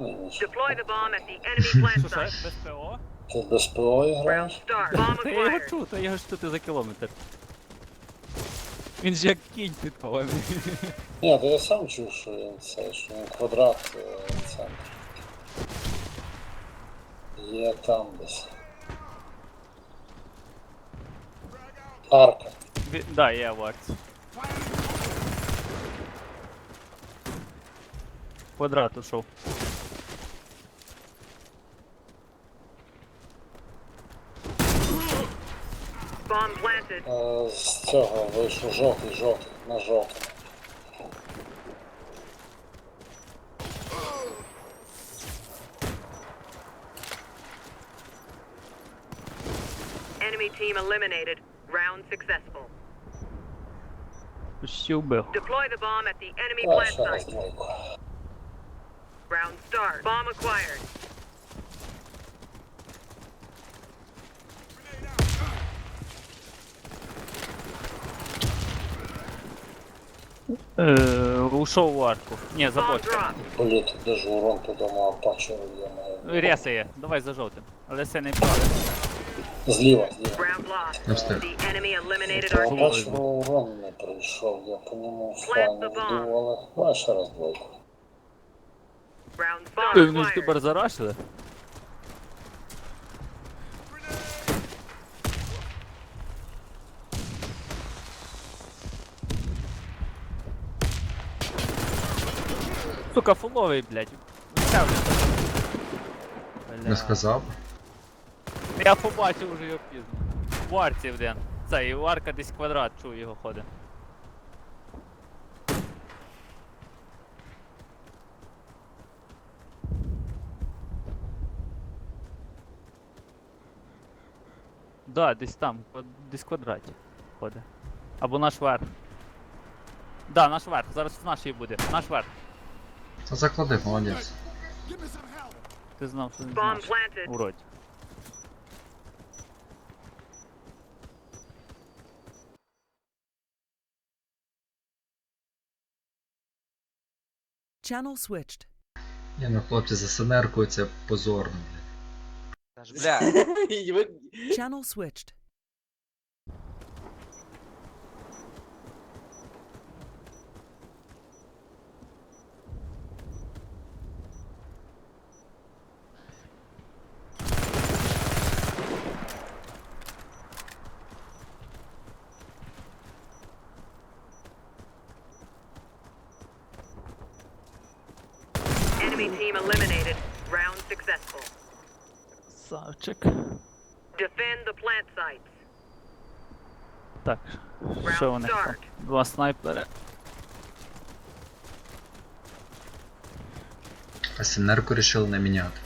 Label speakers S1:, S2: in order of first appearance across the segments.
S1: Deploy the bomb at the enemy plant
S2: Що це?
S1: site.
S2: Без ПО?
S3: Ти без ПО
S1: Round
S3: граєш?
S1: start. Bomb
S2: Та я його
S1: acquired.
S2: чув, та я його ж тут за кілометр. Він ж як кінь підпав.
S3: Ні, то я сам чув, що він це, що він квадрат е, центр. Є там десь. Арка.
S2: Ві- Да, я в арці. Квадрат ушов.
S1: Bomb planted.
S3: Е, З цього вийшов жовтий, жовтий, на жовтий.
S1: Enemy team eliminated. Round successful.
S2: Почти вбив.
S1: Deploy the bomb at the enemy
S3: А,
S1: plant
S3: ще раз
S1: site.
S3: двойку.
S1: Round start. Bomb acquired.
S2: Е, ушов в арку. Ні, за бочками.
S1: dropped.
S3: Політ, держу урон по дому, а пачу я
S2: Рясає, давай за жовтим. Але це не правильно.
S3: Зліва, зліва.
S1: Round lost.
S4: Не.
S1: The enemy eliminated
S3: Я
S1: our team.
S3: бачу, урон не прийшов, я по ньому
S1: bomb.
S3: вбив, але ще раз двойку.
S1: Round
S2: Ти
S1: bomb
S2: вони
S1: acquired.
S2: тепер зарашили? Сука, фуловий, блядь. Вставлю.
S4: Не сказав.
S2: Я побачив вже його пізно. В арці один. Це, і у арка десь квадрат, чую його ходить. Да, десь там, десь квадраті ходить. Або наш верх. Да, наш верх, зараз в нашій буде. Наш верх.
S4: Та заклади, молодець.
S2: Ти знав, що він
S1: Bomb planted.
S2: Уродь.
S5: Channel switched.
S4: Ні, ну хлопці, за сенеркою це позорно, блядь.
S6: Бля,
S5: Channel switched.
S1: Enemy team eliminated. Round successful.
S2: Савчик.
S1: Defend the plant sites.
S2: Так, що
S1: Round
S2: вони там?
S1: start.
S2: Два снайпери.
S4: А сенерку рішили не міняти.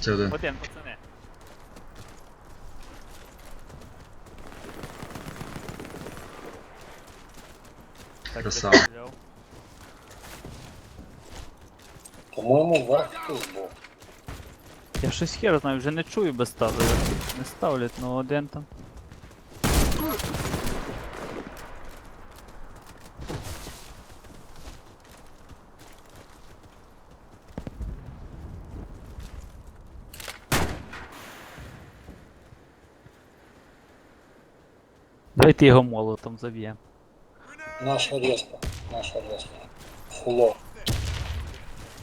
S4: Це один.
S2: Один, Так,
S4: Красава.
S2: взяв.
S3: По-моєму, верх був.
S2: Я щось хер знаю, вже не чую без ставлю. Не ставлять, ну один там. Давайте його молотом заб'ємо.
S3: Наша респа, наша респа. Фуло.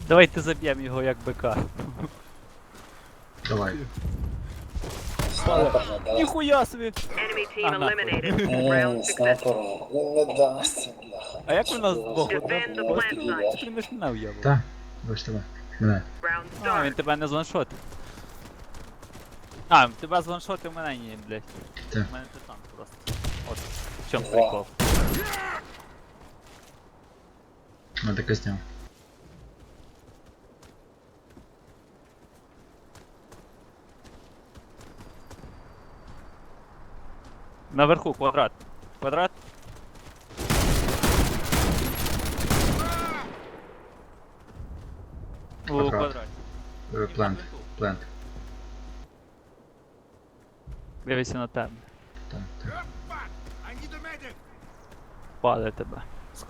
S2: Давайте заб'ємо його як бика.
S4: Давай.
S3: Снайпер не дасть.
S2: Ніхуя собі!
S1: Enemy team
S2: Ah, no.
S1: eliminated.
S3: Ні,
S1: Round
S3: снайпер він не дасть, бляха.
S2: А як ви нас двох
S1: Defend the plant site.
S2: Ти не ж мене уявив.
S4: Та, бач тебе. Мене.
S1: Round
S2: А, він
S1: start.
S2: тебе не званшотив. А, тебе званшотив мене ні, блядь.
S4: Ти.
S2: У мене ти там просто. От, в чому прикол.
S4: Таке зняв.
S2: Наверху квадрат. Квадрат. У
S4: Квадрат. Е, Плент. Плент.
S2: Дивися на тебе.
S4: Так, так.
S2: Тебе. З.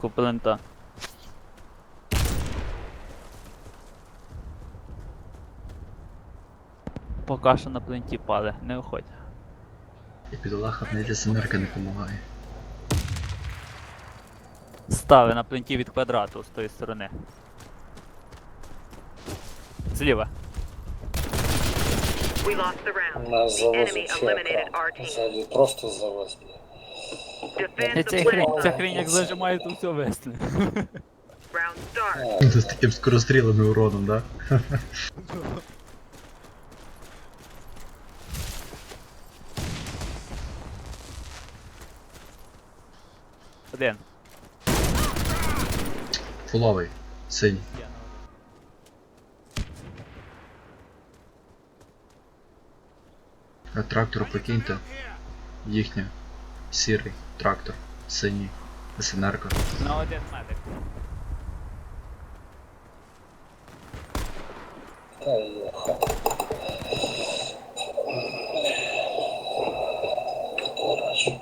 S2: Поки що на пленті паде, не виходь.
S4: І підолаха мені СНРка не допомагає.
S2: Стави на пленті від квадрату з тої сторони. Зліва.
S1: We lost the round.
S3: Нас
S1: The enemy
S3: завозить
S1: eliminated our
S3: чека.
S1: team.
S3: Взагалі просто.
S1: Defend the
S2: Ця хрень,
S1: plant
S2: ця хрень як зажимає, то все весне.
S1: Round start.
S3: Ну,
S4: З таким скорострілами уроном, да?
S2: Один.
S4: Фуловий. Синій. А трактор покиньте. Їхнє. Сірий. Трактор. Синій. СНРка.
S2: На один медик.
S3: Та є хата. Коротше.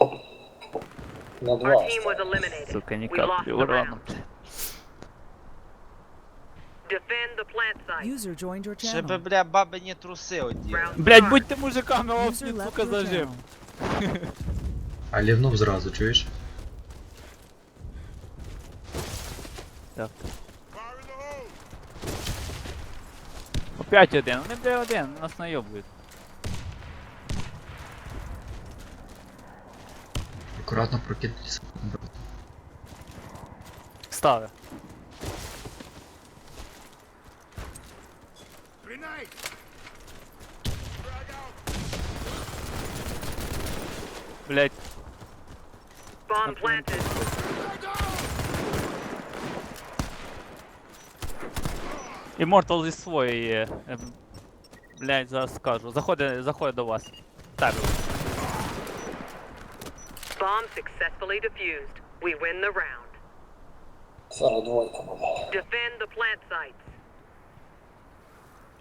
S3: На
S1: Our
S3: два.
S1: team was eliminated.
S2: Сука, ні
S1: We lost
S2: каплі
S1: the
S2: урону.
S1: round. Defend the plant site.
S5: User joined your
S6: Ще би,
S5: channel.
S6: бля, бабині труси оділи.
S1: Round
S2: Блять,
S1: start.
S2: будьте мужиками,
S5: User
S2: опні,
S5: left
S2: сука,
S5: your
S2: зажим.
S5: channel.
S4: А лівнув зразу, чуєш?
S2: Так. Опять один, вони бля один, нас найобують.
S4: Акуратно прокидайтеся.
S2: Стави. Блять,
S1: Bomb planted.
S2: Immortal зі своєї. е, ем, Блять, зараз скажу. Заходить, заходить до вас. Так.
S1: Bomb successfully defused. We win the round.
S3: Зараз двойка буде.
S1: Defend the plant sites.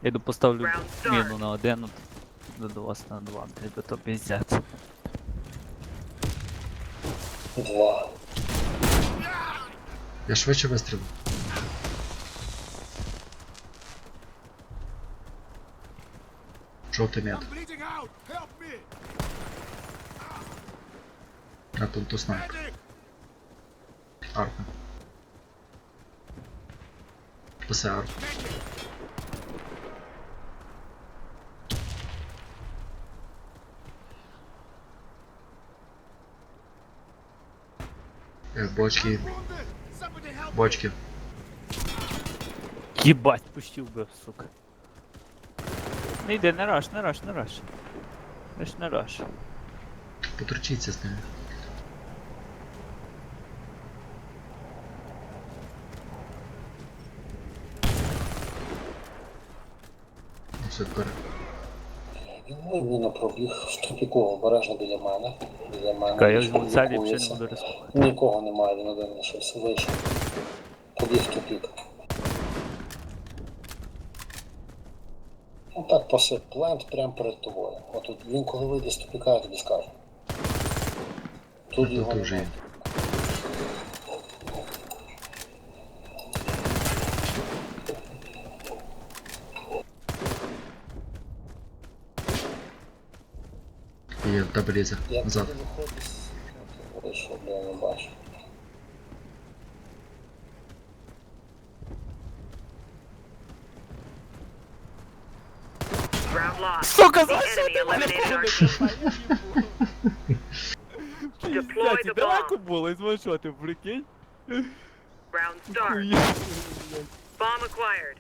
S2: Я йду поставлю
S1: Round start.
S2: міну на один, от, до вас на два, блять, бо то піздець.
S3: Два.
S4: Я швидше вистрілив. Жовтий мед. А тут то снайпер. Арка. Пасе арку. Е, Бочки. Бочки.
S2: Єбать, почти вбив, сука. Не йди, не раш, не раш, не раш. Лиш не раш.
S4: Поторчіться з ними. Тепер.
S3: Він пробіг в тупіку обережно біля мене. Біля мене.
S2: Я
S3: ніхто
S2: візьму цель і
S3: лікується.
S2: не буду ризикувати.
S3: Нікого немає, він один лишився. Вийшов. Побіг в тупік. Ну так, посип плент прямо перед тобою. Отут він коли вийде з тупіка, я тобі скажу. Тут
S4: Тут
S3: його
S4: вже є.
S3: немає.
S4: І в тебе лізе.
S3: Я
S4: Назад.
S3: Вийшов, бля, не бачу.
S2: Сука,
S1: enemy eliminated our team. Deploy the
S2: далеко було, і що ти, прикинь?
S1: Round start. Bomb acquired.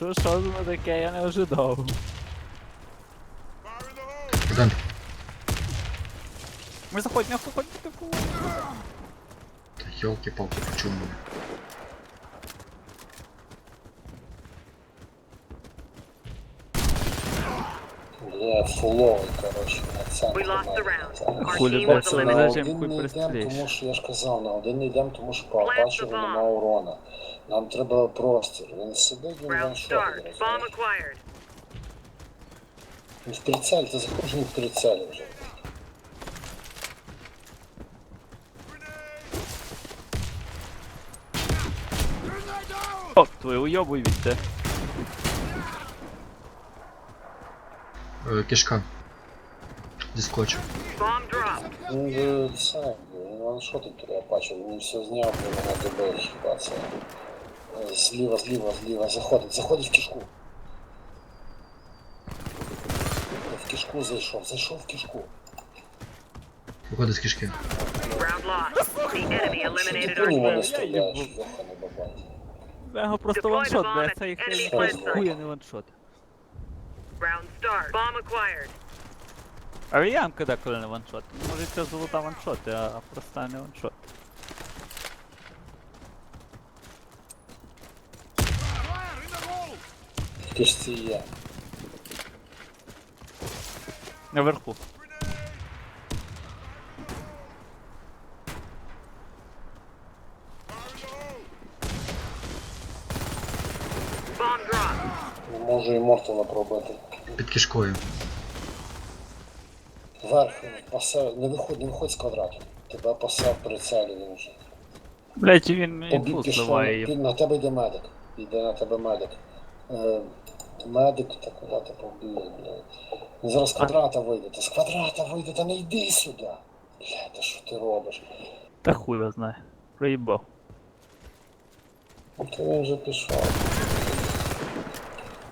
S2: Що, за таке, я не ожидав.
S4: Один.
S2: Ми заходимо, я заходимо в таку.
S4: Та йолки-палки, почув мене.
S3: Бля, фуловий, коротше, на центрі.
S1: We lost the
S3: мене.
S1: round. Our
S2: Хули
S1: team was
S2: боксом
S3: на один не йдемо, тому що я ж казав, на один не йдемо, тому що
S1: the
S3: нема урона. Нам треба простір. Він сидить, він ваншотить, розумієш? В прицель, ти не в прицелі вже.
S2: О, твою уйобуй від те.
S4: Е, Кишка. Діскочив.
S1: Bomb dropped.
S3: Він же сам, він ваншотить туди, я бачив, він все зняв, він мене добив хіба це. Е, Зліва, зліва, зліва, заходить, заходить в кишку. В кишку зайшов, зайшов в кишку.
S4: Виходить з кишки.
S1: Round lost. The enemy
S3: Що ти
S1: eliminated
S3: по
S1: our
S3: ньому
S1: team.
S3: не стріляєш, йоха не бабай.
S2: Його просто ваншот, бля, це їх хуя не ваншот.
S1: Round start. Bomb acquired.
S2: А ямка деколи не ваншот. Може це золота ваншот, а проста не ваншот.
S3: В кишці є.
S2: Наверху.
S1: Bomb.
S3: Не можу імортала пробити.
S4: Під кишкою.
S3: Вверх, пасе, не виходь, не виходь з квадрату. Тебе пасе в прицелі він вже.
S2: Блять, він
S3: Побіг
S2: імпульс
S3: пішов, під- на тебе йде медик. Йде на тебе медик. Е, медик, та куди ти побіг, блядь. Він зараз з квадрата вийде. Та з квадрата вийде, та не йди сюди. Блядь, та що ти робиш?
S2: Та хуй його знає. Проїбав.
S3: То він вже пішов.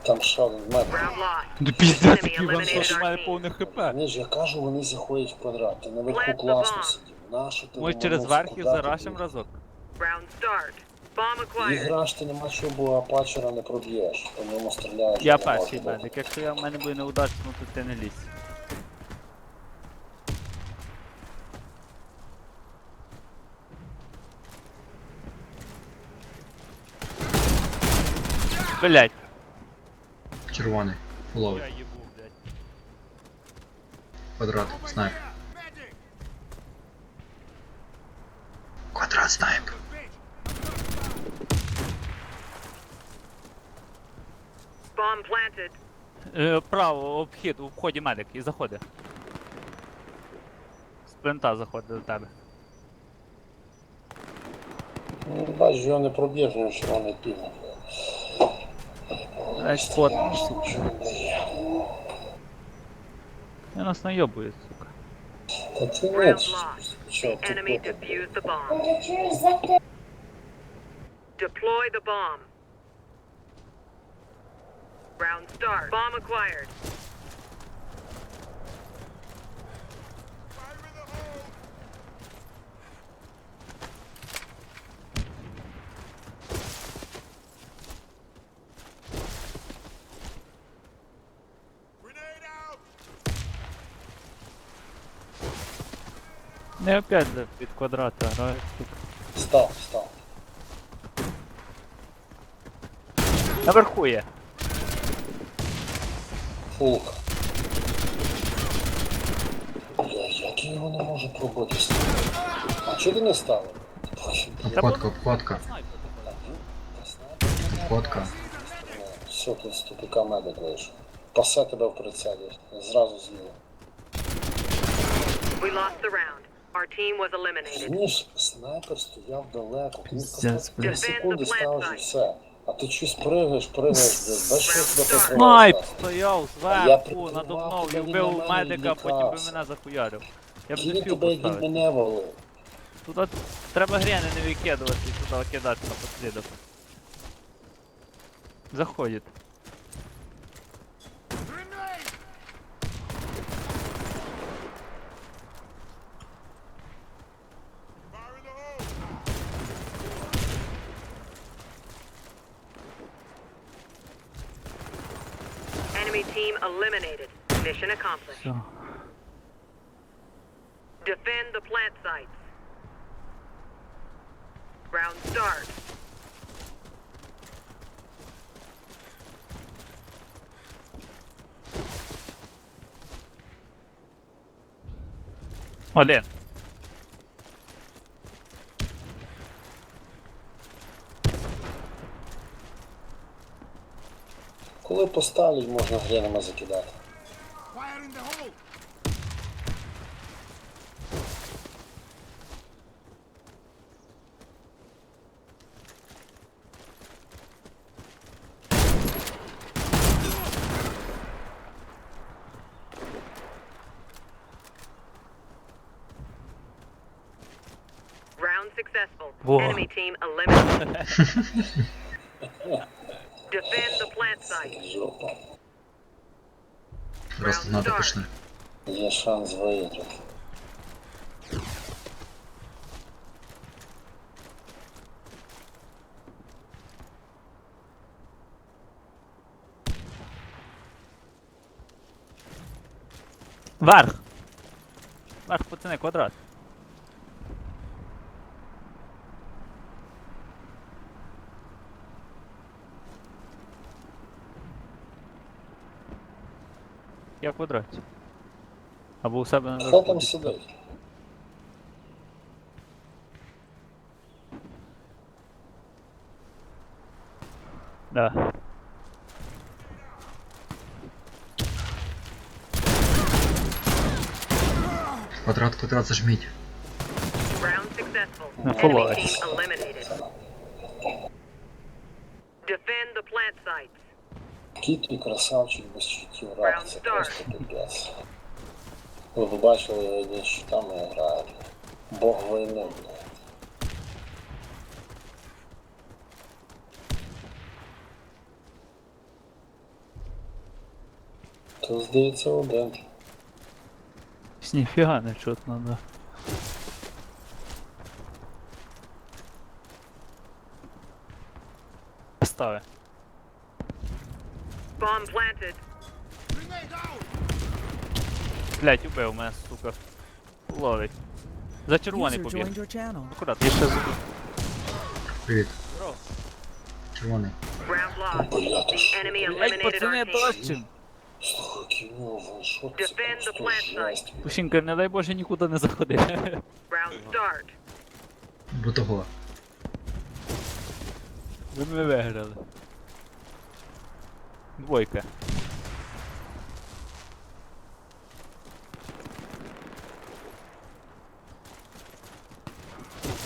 S3: Там ще один медик.
S1: Round.
S2: Ну ваншот,
S1: eliminated
S2: у мене
S1: our team.
S2: повне хп.
S3: Вони ж, я кажу, вони заходять в квадрат. Ти наверху класно сидів. Нащо ти
S2: Може через
S3: ломанувся?
S2: верх і
S3: ти
S2: зарашим разок.
S1: Round start. Bomb acquired.
S3: Іграш ти нема чого, бо апачера не проб'єш. По ньому стріляєш.
S2: Я
S3: не
S2: перший
S3: бути.
S2: медик. Якщо я в мене буде неудачно, то ти не лізь. Блять.
S4: Червоний. Ловить. Квадрат. Снайп. Квадрат снайп.
S1: Bomb planted.
S2: Е, право, обхід, у вході медик і заходи. З плента заходить до тебе.
S3: Ну, бачиш, його не проб'єш, ну червоний пільник.
S2: Ай, спот, сука. Я нас найобує, сука.
S3: Та ти не
S1: Round lost.
S3: що,
S1: The enemy
S3: ти
S1: defused the bomb. Deploy the bomb. Round start. Bomb acquired.
S2: Не опять за під квадрата, грає, сука.
S3: Став, став.
S2: Наверху є.
S3: Фулка. Бля, як я його не можу пробити? А чого ти не ставив?
S4: Обходка, обходка. Обходка.
S3: Все, тут з тупика медик вийшов. Пасе тебе в прицелі. Зразу зліва.
S1: We lost the round. Our team was eliminated.
S3: Розумієш, снайпер стояв далеко. Дві секунди ставиш і все. А ти щось пригаєш, пригаєш, без що тебе
S1: Снайп
S2: стояв
S3: я
S2: зверху, надо мною, і вбив медика, потім би мене захуярив. Я б
S3: Чи
S2: не
S3: тебе як мене валив?
S2: Туди треба грени не викидувати і туди кидати напослідок. Заходить.
S1: Mission accomplished.
S2: Все.
S1: Defend the plant sites. Round start.
S2: Один.
S3: Коли поставлять, можна гренами закидати.
S1: Round successful.
S2: Whoa.
S1: Enemy team eliminated. Defend the plant site.
S4: Просто надо пошли.
S3: Є шанс виграти.
S2: Вверх! Вверх, пацани, квадрат. Я в квадраті. Або у себе на
S3: Хто там сидить?
S2: Да.
S4: Квадрат, квадрат зажміть.
S1: Round successful.
S2: Ну,
S1: Enemy team eliminated.
S3: Кіт і красавчик без щитів рак, це просто піпець. Ви б бачили, він щитами грає. Бог війни, бля. То здається один.
S2: Ніфіга не чутно, да. Стави.
S1: Bomb planted.
S2: Блять, убив мене, сука. Ловить. За червоний побіг.
S5: joined your channel.
S2: Аккурат, я ще з...
S4: Привіт.
S2: Здорово.
S4: Червоний.
S1: Round lost. The enemy
S2: Блять,
S1: eliminated
S2: пацани,
S1: our team.
S2: дощим.
S3: Слухай, кіно, ваншот, це
S1: Defend the
S3: просто
S1: plant site.
S3: жесть.
S2: Пушінка, не дай Боже, нікуди не заходи.
S1: Round start.
S4: Бо того.
S2: Ви ми виграли. Двойка.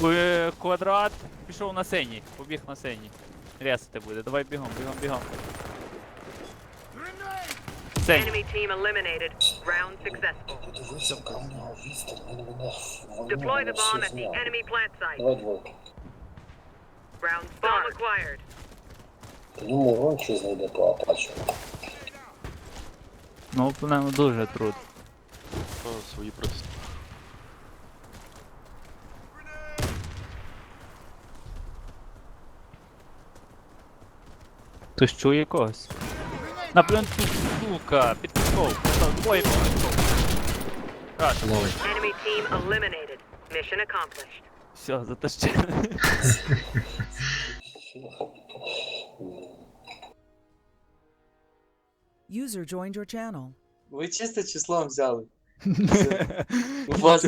S2: Е, Квадрат пішов на синій, побіг на синій. Рясати буде, давай бігом, бігом, бігом.
S1: Enemy team eliminated. Round successful.
S3: В в
S1: Deploy the bomb at the enemy plant site. Round bomb acquired.
S3: Ньому урон чи знайде по апачу.
S2: Ну, нам дуже трудно.
S7: свої протести.
S2: Хтось чує когось? На блін, тут, сука,
S4: Ловить.
S1: Enemy team eliminated. Mission accomplished.
S2: все, затащили.
S5: User joined your channel.
S8: Ви чисто числом взяли. У вас